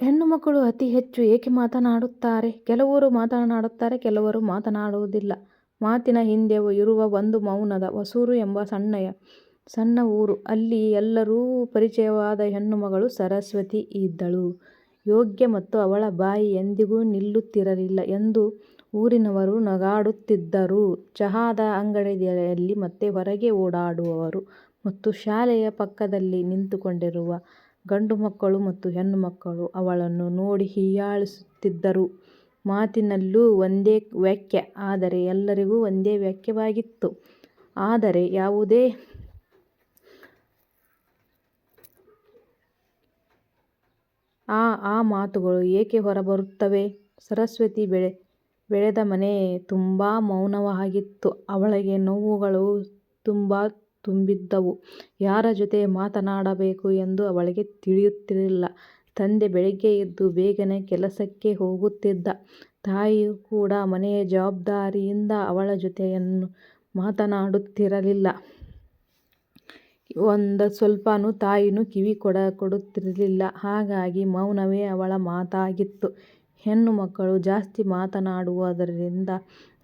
ಹೆಣ್ಣು ಮಕ್ಕಳು ಅತಿ ಹೆಚ್ಚು ಏಕೆ ಮಾತನಾಡುತ್ತಾರೆ? ಕೆಲವರು ಮಾತನಾಡುತ್ತಾರೆ, ಕೆಲವರು ಮಾತನಾಡುವುದಿಲ್ಲ. ಮಾತಿನ ಹಿಂದೆ ಇರುವ ಒಂದು ಮೌನದ ಹೊಸೂರು ಎಂಬ ಸಣ್ಣಯ ಸಣ್ಣ ಊರು. ಅಲ್ಲಿ ಎಲ್ಲರೂ ಪರಿಚಯವಾದ ಹೆಣ್ಣು ಮಗಳು ಸರಸ್ವತಿ ಇದ್ದಳು. ಯೋಗ್ಯ ಮತ್ತು ಅವಳ ಬಾಯಿ ಎಂದಿಗೂ ನಿಲ್ಲುತ್ತಿರಲಿಲ್ಲ ಎಂದು ಊರಿನವರು ನಗಾಡುತ್ತಿದ್ದರು. ಚಹಾದ ಅಂಗಡಿಯಲ್ಲಿ ಮತ್ತೆ ಹೊರಗೆ ಓಡಾಡುವವರು ಮತ್ತು ಶಾಲೆಯ ಪಕ್ಕದಲ್ಲಿ ನಿಂತುಕೊಂಡಿರುವ ಗಂಡುಮಕ್ಕಳು ಮತ್ತು ಹೆಣ್ಣು ಮಕ್ಕಳು ಅವಳನ್ನು ನೋಡಿ ಹೀಯಾಳಿಸುತ್ತಿದ್ದರು. ಮಾತಿನಲ್ಲೂ ಒಂದೇ ವಾಕ್ಯ ಆದರೆ ಎಲ್ಲರಿಗೂ ಒಂದೇ ವಾಕ್ಯವಾಗಿತ್ತು. ಆದರೆ ಯಾವುದೇ ಆ ಆ ಮಾತುಗಳು ಏಕೆ ಹೊರಬರುತ್ತವೆ? ಸರಸ್ವತಿ ಬೆಳೆ, ಬೆಳೆದ ಮನೆ ತುಂಬಾ ಮೌನವಾಗಿತ್ತು. ಅವಳಿಗೆ ನೋವುಗಳು ತುಂಬಾ ತುಂಬಿದ್ದವು. ಯಾರ ಜೊತೆ ಮಾತನಾಡಬೇಕು ಎಂದು ಅವಳಿಗೆ ತಿಳಿಯುತ್ತಿರಲಿಲ್ಲ. ತಂದೆ ಬೆಳಿಗ್ಗೆ ಎದ್ದು ಬೇಗನೆ ಕೆಲಸಕ್ಕೆ ಹೋಗುತ್ತಿದ್ದ. ತಾಯಿಯೂ ಕೂಡ ಮನೆಯ ಜವಾಬ್ದಾರಿಯಿಂದ ಅವಳ ಜೊತೆಯನ್ನು ಮಾತನಾಡುತ್ತಿರಲಿಲ್ಲ. ಒಂದ ಸ್ವಲ್ಪನೂ ತಾಯಿನೂ ಕಿವಿ ಕೊಡುತ್ತಿರಲಿಲ್ಲ. ಹಾಗಾಗಿ ಮೌನವೇ ಅವಳ ಮಾತಾಗಿತ್ತು. ಹೆಣ್ಣು ಮಕ್ಕಳು ಜಾಸ್ತಿ ಮಾತನಾಡುವುದರಿಂದ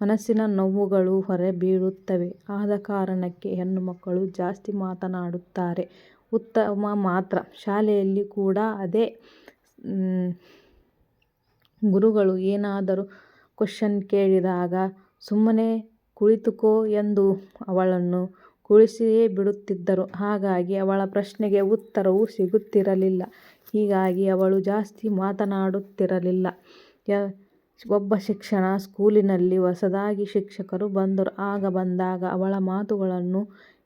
ಮನಸ್ಸಿನ ನೋವುಗಳು ಹೊರಬೀಳುತ್ತವೆ. ಆದ ಕಾರಣಕ್ಕೆ ಹೆಣ್ಣು ಮಕ್ಕಳು ಜಾಸ್ತಿ ಮಾತನಾಡುತ್ತಾರೆ. ಉತ್ತಮ ಮಾತ್ರ. ಶಾಲೆಯಲ್ಲಿ ಕೂಡ ಅದೇ. ಗುರುಗಳು ಏನಾದರೂ ಕ್ವೆಶ್ಚನ್ ಕೇಳಿದಾಗ ಸುಮ್ಮನೆ ಕುಳಿತುಕೋ ಎಂದು ಅವಳನ್ನು ಕುಳ್ಳಿರಿಸಿಯೇ ಬಿಡುತ್ತಿದ್ದರು. ಹಾಗಾಗಿ ಅವಳ ಪ್ರಶ್ನೆಗೆ ಉತ್ತರವೂ ಸಿಗುತ್ತಿರಲಿಲ್ಲ. ಹೀಗಾಗಿ ಅವಳು ಜಾಸ್ತಿ ಮಾತನಾಡುತ್ತಿರಲಿಲ್ಲ. ಒಬ್ಬ ಶಿಕ್ಷಣ ಸ್ಕೂಲಿನಲ್ಲಿ ಹೊಸದಾಗಿ ಶಿಕ್ಷಕರು ಬಂದರು. ಆಗ ಬಂದಾಗ ಅವಳ ಮಾತುಗಳನ್ನು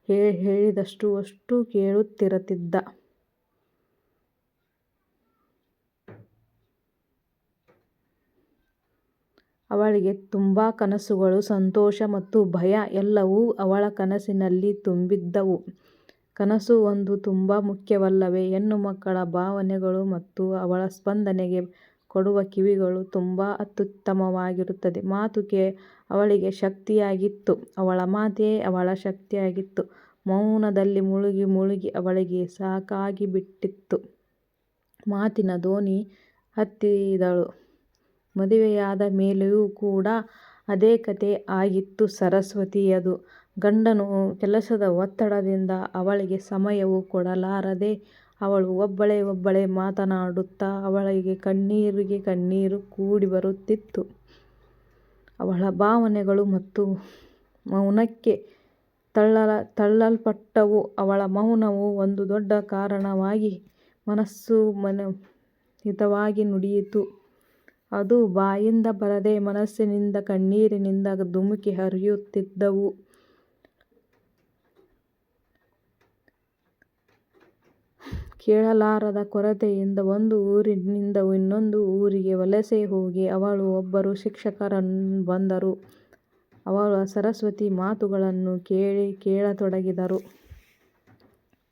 ಹೇಳಿದಷ್ಟು ಅಷ್ಟು ಕೇಳುತ್ತಿರುತ್ತಿದ್ದ. ಅವಳಿಗೆ ತುಂಬಾ ಕನಸುಗಳು, ಸಂತೋಷ ಮತ್ತು ಭಯ ಎಲ್ಲವೂ ಅವಳ ಕನಸಿನಲ್ಲಿ ತುಂಬಿದ್ದವು. ಕನಸು ಒಂದು ತುಂಬಾ ಮುಖ್ಯವಲ್ಲವೇ? ಹೆಣ್ಣುಮಕ್ಕಳ ಭಾವನೆಗಳು ಮತ್ತು ಅವಳ ಸ್ಪಂದನೆಗೆ ಕೊಡುವ ಕಿವಿಗಳು ತುಂಬಾ ಅತ್ಯುತ್ತಮವಾಗಿರುತ್ತದೆ. ಮಾತುಕೆ ಅವಳಿಗೆ ಶಕ್ತಿಯಾಗಿತ್ತು. ಅವಳ ಮಾತೇ ಅವಳ ಶಕ್ತಿಯಾಗಿತ್ತು. ಮೌನದಲ್ಲಿ ಮುಳುಗಿ ಮುಳುಗಿ ಅವಳಿಗೆ ಸಾಕಾಗಿ ಬಿಟ್ಟಿತ್ತು ಮಾತಿನ ದೋಣಿ ಹತ್ತಿದಳು. ಮದುವೆಯಾದ ಮೇಲೆಯೂ ಕೂಡ ಅದೇ ಕತೆ ಆಗಿತ್ತು ಸರಸ್ವತಿಯದು. ಗಂಡನು ಕೆಲಸದ ಒತ್ತಡದಿಂದ ಅವಳಿಗೆ ಸಮಯವೂ ಕೊಡಲಾರದೆ ಅವಳು ಒಬ್ಬಳೇ ಒಬ್ಬಳೇ ಮಾತನಾಡುತ್ತಾ ಅವಳಿಗೆ ಕಣ್ಣೀರಿಗೆ ಕಣ್ಣೀರು ಕೂಡಿ ಬರುತ್ತಿತ್ತು. ಅವಳ ಭಾವನೆಗಳು ಮತ್ತು ಮೌನಕ್ಕೆ ತಳ್ಳಲ ತಳ್ಳಲ್ಪಟ್ಟವು. ಅವಳ ಮೌನವು ಒಂದು ದೊಡ್ಡ ಕಾರಣವಾಗಿ ಮನಸ್ಸು ಹಿತವಾಗಿ ನುಡಿಯಿತು. ಅದು ಬಾಯಿಂದ ಬರದೆ ಮನಸ್ಸಿನಿಂದ ಕಣ್ಣೀರಿನಿಂದ ಧುಮುಕಿ ಹರಿಯುತ್ತಿದ್ದವು. ಕೇಳಲಾರದ ಕೊರತೆಯಿಂದ ಒಂದು ಊರಿನಿಂದ ಇನ್ನೊಂದು ಊರಿಗೆ ವಲಸೆ ಹೋಗಿ ಅವಳು ಒಬ್ಬರು ಶಿಕ್ಷಕರನ್ನು ಬಂದರು. ಅವಳು ಸರಸ್ವತಿ ಮಾತುಗಳನ್ನು ಕೇಳಿ ಕೇಳತೊಡಗಿದರು.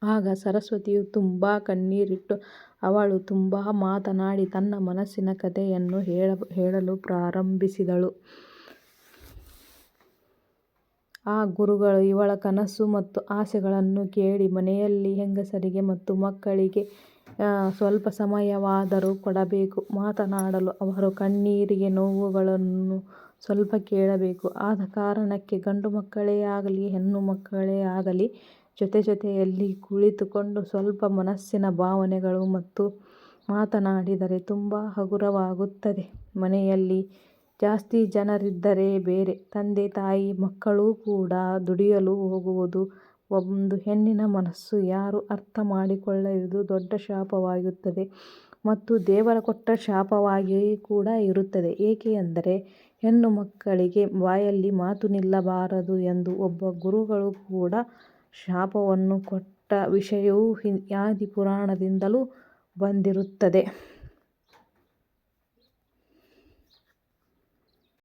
ಆಗ ಸರಸ್ವತಿಯು ತುಂಬಾ ಕಣ್ಣೀರಿಟ್ಟು ಅವಳು ತುಂಬಾ ಮಾತನಾಡಿ ತನ್ನ ಮನಸ್ಸಿನ ಕಥೆಯನ್ನು ಹೇಳಲು ಪ್ರಾರಂಭಿಸಿದಳು. ಆ ಗುರುಗಳು ಇವಳ ಕನಸು ಮತ್ತು ಆಸೆಗಳನ್ನು ಕೇಳಿ ಮನೆಯಲ್ಲಿ ಹೆಂಗಸರಿಗೆ ಮತ್ತು ಮಕ್ಕಳಿಗೆ ಸ್ವಲ್ಪ ಸಮಯವಾದರೂ ಕೊಡಬೇಕು. ಮಾತನಾಡಲು ಅವರು ಕಣ್ಣೀರಿಗೆ ನೋವುಗಳನ್ನು ಸ್ವಲ್ಪ ಕೇಳಬೇಕು. ಆದ ಕಾರಣಕ್ಕೆ ಗಂಡು ಮಕ್ಕಳೇ ಆಗಲಿ ಹೆಣ್ಣು ಮಕ್ಕಳೇ ಆಗಲಿ ಜೊತೆ ಜೊತೆಯಲ್ಲಿ ಕುಳಿತುಕೊಂಡು ಸ್ವಲ್ಪ ಮನಸ್ಸಿನ ಭಾವನೆಗಳು ಮತ್ತು ಮಾತನಾಡಿದರೆ ತುಂಬ ಹಗುರವಾಗುತ್ತದೆ. ಮನೆಯಲ್ಲಿ ಜಾಸ್ತಿ ಜನರಿದ್ದರೆ ಬೇರೆ. ತಂದೆ, ತಾಯಿ, ಮಕ್ಕಳು ಕೂಡ ದುಡಿಯಲು ಹೋಗುವುದು. ಒಂದು ಹೆಣ್ಣಿನ ಮನಸ್ಸು ಯಾರು ಅರ್ಥ ಮಾಡಿಕೊಳ್ಳುವುದು ದೊಡ್ಡ ಶಾಪವಾಗುತ್ತದೆ ಮತ್ತು ದೇವರ ಕೊಟ್ಟ ಶಾಪವಾಗಿ ಕೂಡ ಇರುತ್ತದೆ. ಏಕೆಂದರೆ ಹೆಣ್ಣು ಮಕ್ಕಳಿಗೆ ಬಾಯಲ್ಲಿ ಮಾತು ನಿಲ್ಲಬಾರದು ಎಂದು ಒಬ್ಬ ಗುರುಗಳು ಕೂಡ ಶಾಪವನ್ನು ಕೊಟ್ಟ ವಿಷಯವೂ ಆದಿ ಪುರಾಣದಿಂದಲೂ ಬಂದಿರುತ್ತದೆ.